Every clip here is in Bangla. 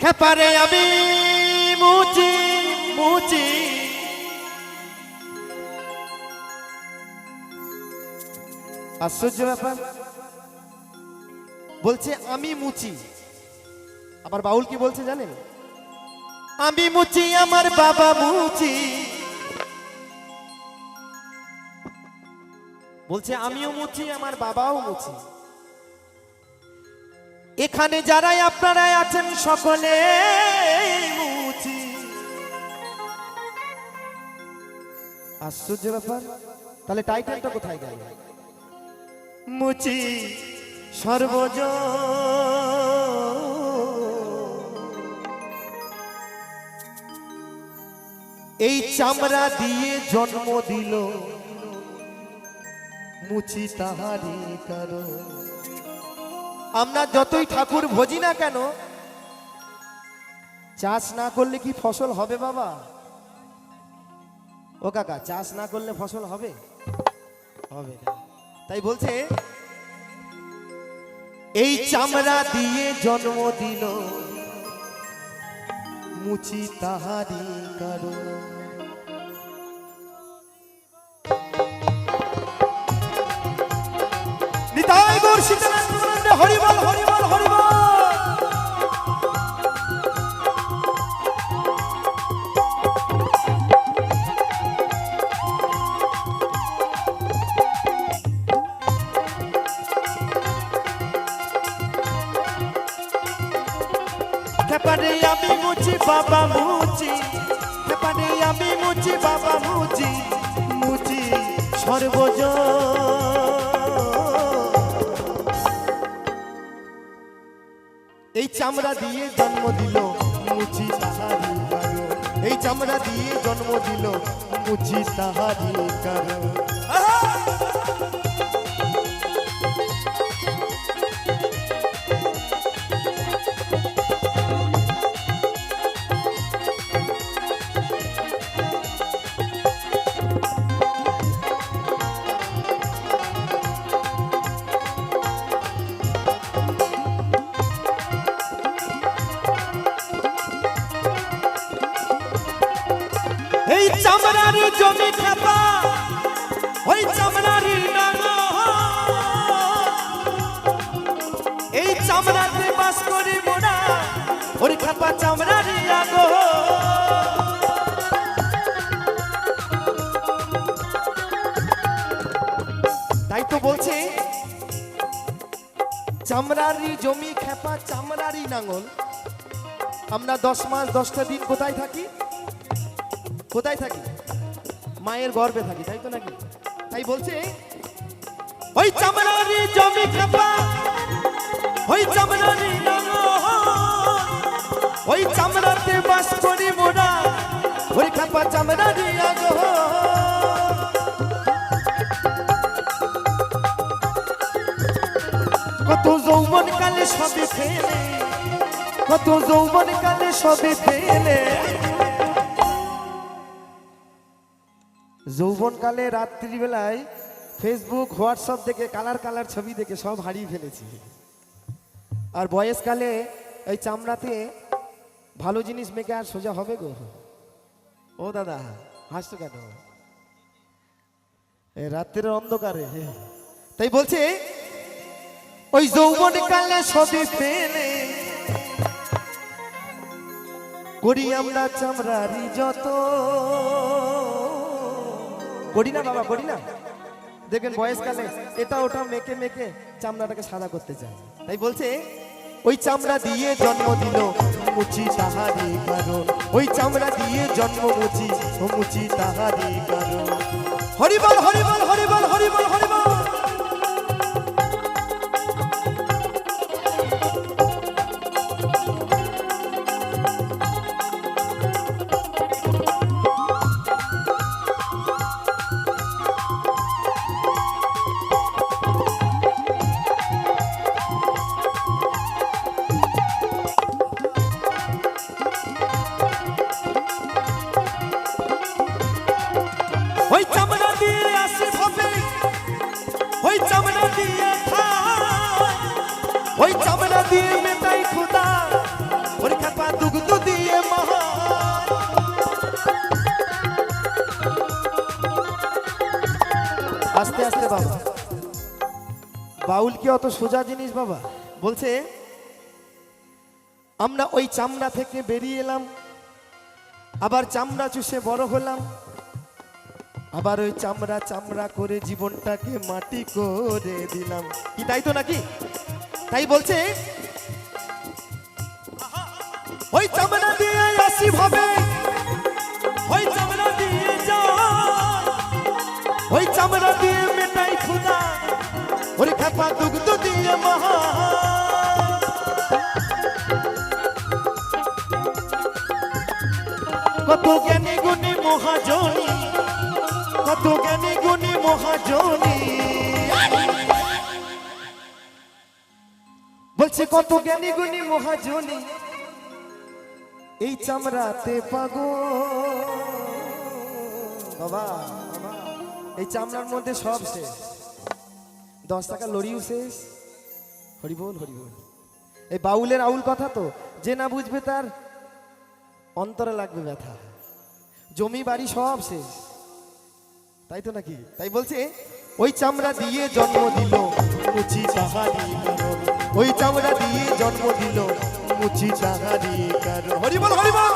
খেপারে আমি মুচি মুচি। আশ্চর্য ব্যাপার। বলছে, আমি মুচি। আবার বাউল কি বলছে জানেন? আমি মুচি, আমার বাবা মুচি। বলছে, আমিও মুচি, আমার বাবাও মুচি। এখানে যারাই আপনারাই আছেন সকলে আশ্চর্য ব্যাপার, তাহলে টাইটেলটা কোথায় গেল? মুচি সর্বজ এই চামড়া দিয়ে জন্ম দিল মুচি তাহারি কারণ। আমরা যতই ঠাকুর ভজি না কেন চাষ না করলে কি ফসল হবে বাবা? ও কাকা চাষ না করলে ফসল হবে? হবে না। তাই বলছে এই চামড়া দিয়ে জন্ম দিল মুচি তাহারি কারণ। নিতাই গৌর বাবা মুচি খেপারে আমি মুচি বাবা মুচি মুচি সর্বজ এই চামড়া দিয়ে জন্ম দিল মুচি তাহারি কারও। এই চামড়া দিয়ে জন্ম দিল মুচি তাহারি কারও। তাই তো বলছে, চামড়ারি জমি খেপা চামড়ারি আমরা দশ মাস, দশটা দিন কোথায় থাকি? কোথায় থাকি? মায়ের গর্ভে থাকি, তাই তো নাকি? তাই বলছে, ওই চামড়ারি জমি খাপা, ওই চামড়ারি বাস করি মোরা ওই খাপা চামড়ারি আগো কত যৌবন কালে সবে ফেলে, কত যৌবন কালে সবে ফেলে। যৌবনকালে রাত্রিবেলায় ফেসবুক হোয়াটসঅ্যাপ দেখে, কালার কালার ছবি দেখে সব হারিয়ে ফেলেছি। আর বয়সকালে এই চামড়াতে ভালো জিনিস মেখে আর সোজা হবে গো? ও দাদা হাসতো কেন? রাত্রের অন্ধকারে। তাই বলছে, ওই যৌবন কালে সবই ফেলে করি আমরা চামড়ারি যত। করি না বাবা, করি না। দেখবেন বয়সকালে এটা ওটা মেকে মেকে চামড়াটাকে সাদা করতে চায়। তাই বলছে, ওই চামড়া দিয়ে জন্ম দিল মুচি তাহারি কারণ ওই চামড়া দিয়ে জন্ম মুচি, ও মুচি তাহারি কারণ হরিবল হরিবল হরিবল! আস্তে বাবা বাউল কি অত সোজা জিনিস, বাবা? বলছে, আমরা ওই চামড়া থেকে বেরিয়ে এলাম, আবার চামড়া চুষে বড় হলাম, আবার ওই চামড়া চামড়া করে জীবনটাকে মাটি করে দিলাম। কি, তাই তো নাকি? তাই বলছে, ওই চামড়া দিয়ে আসি ভাবে, ওই চামড়া দিয়ে যা, ওই চামড়া দিয়ে কত জ্ঞানী গুণী মহাজনী, কত জ্ঞানী গুণী মহাজনী। বলছে, কত জ্ঞানী গুণী মহাজনী, এই চামড়াতে পাগো বাবা, এই চামড়ার মধ্যে সব শেষ। দশ টাকা লড়িও শেষ। হরিবোল হরিবোল। এই বাউলের আউল কথা তো, যে না বুঝবে তার অন্তরে লাগবে ব্যথা। জমি বাড়ি সব শেষ। তাই তো নাকি? তাই বলছে, ওই চামড়া দিয়ে জন্ম দিল, মুচি কারণ। ওই চামড়া দিয়ে জন্ম দিল, মুচি চাহারি কারণ। হরিবল হরিবল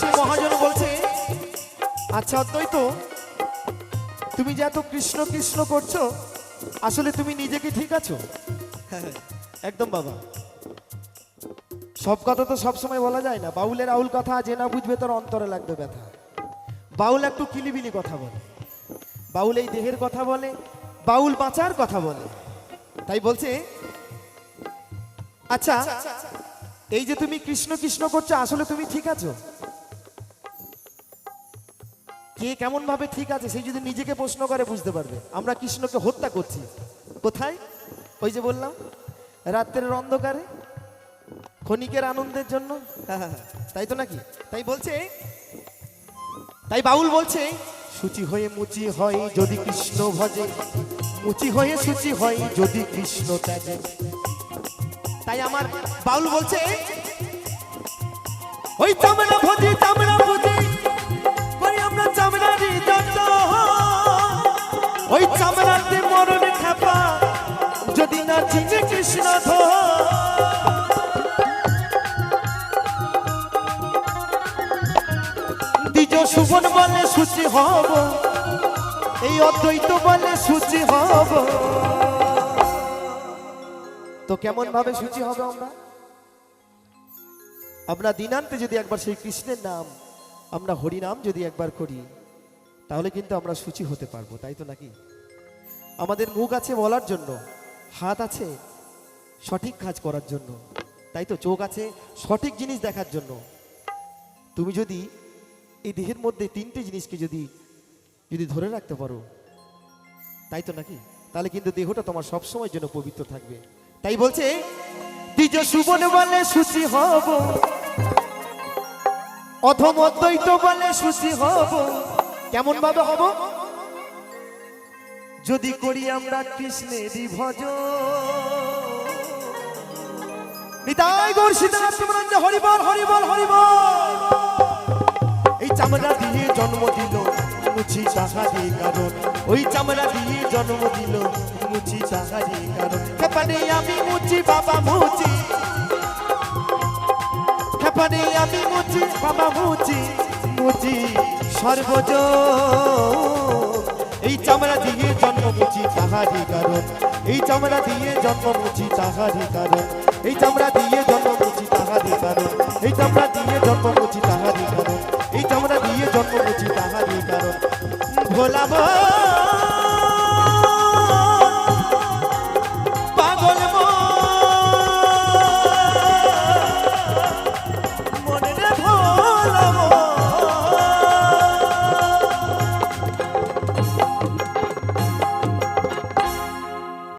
তাই মহাজন বলছে আচ্ছা অদ্বৈত, তুমি যে এত কৃষ্ণ কৃষ্ণ করছ, আসলে তুমি নিজেকে ঠিক আছো? একদম বাবা। সব কথা তো সব সময় বলা যায় না। বাউলের আউল কথা যে না বুঝবে তোর অন্তরে লাগবে ব্যথা। বাউল একটু কিলিবিলি কথা বলে। বাউল এই দেহের কথা বলে, বাউল বাঁচার কথা বলে। তাই বলছে আচ্ছা এই যে তুমি কৃষ্ণ কৃষ্ণ করছ, আসলে তুমি ঠিক আছো? কে কেমন ভাবে ঠিক আছে সেই যদি নিজেকে প্রশ্ন করে বুঝতে পারবে। আমরা কৃষ্ণকে হত্যা করছি। কোথায়? ওই যে বললাম, রাত্রের অন্ধকারে, ক্ষণিকের আনন্দের জন্য। তাই তো নাকি? তাই বলছে? তাই বাউল বলছে, সূচি হয়ে মুচি হয় যদি কৃষ্ণ ভজে। মুচি হয়ে সূচি হয় যদি কৃষ্ণ ত্যাজে। তাই আমার বাউল বলছে, ওই চামড়া ভজি চামড়া ভজি ওই চামড়াতে মরণ খাপা, যদি না চিনে কৃষ্ণ ধর। দ্বিজ সুবন বলে সূচি হব, এই অদ্বৈত বলে সূচি হব। তো কেমন ভাবে সূচি হবে আমরা? আমরা দিনান্তে যদি একবার সেই কৃষ্ণের নাম, আমরা হরিনাম যদি একবার করি তাহলে কিন্তু আমরা সূচি হতে পারব, তাই তো নাকি? আমাদের মুখ আছে বলার জন্য, হাত আছে সঠিক কাজ করার জন্য, তাই তো? চোখ আছে সঠিক জিনিস দেখার জন্য। তুমি যদি এই দেহের মধ্যে তিনটে জিনিসকে যদি যদি ধরে রাখতে পারো, তাই তো নাকি? তাহলে কিন্তু দেহটা তোমার সব সময় জন্য পবিত্র থাকবে। তাই বলছে, দ্বিজ অধম অদ্বৈত বলে সুচি হব। কেমন ভাবে হব? যদি করি আমরা কৃষ্ণেরই ভজ। নিতাই গৌর সীতানাথ হরিবল হরিবল হরিবল এই চামড়া দিয়ে জন্ম দিল মুছি তাহারি কারণ। ওই চামড়া দিয়ে জন্ম দিল মুছি তাহারি কারণ। খেপানে আমি মুচি, বাবা মুচি। খেপানে আমি মুচি, বাবা মুচি। মুচি সর্বজ। এই চামড়া দিয়ে জন্ম বুঝি তাহারি কারণ। এই চামড়া দিয়ে জন্ম বুঝি তাহারি কারণ। এই চামড়া দিয়ে জন্ম বুঝি তাহারি কারণ। এই চামড়া দিয়ে জন্ম বুঝি তাহারি কারণ। এই চামড়া দিয়ে জন্ম বুঝি তাহারি কারণ। ভোলা বল।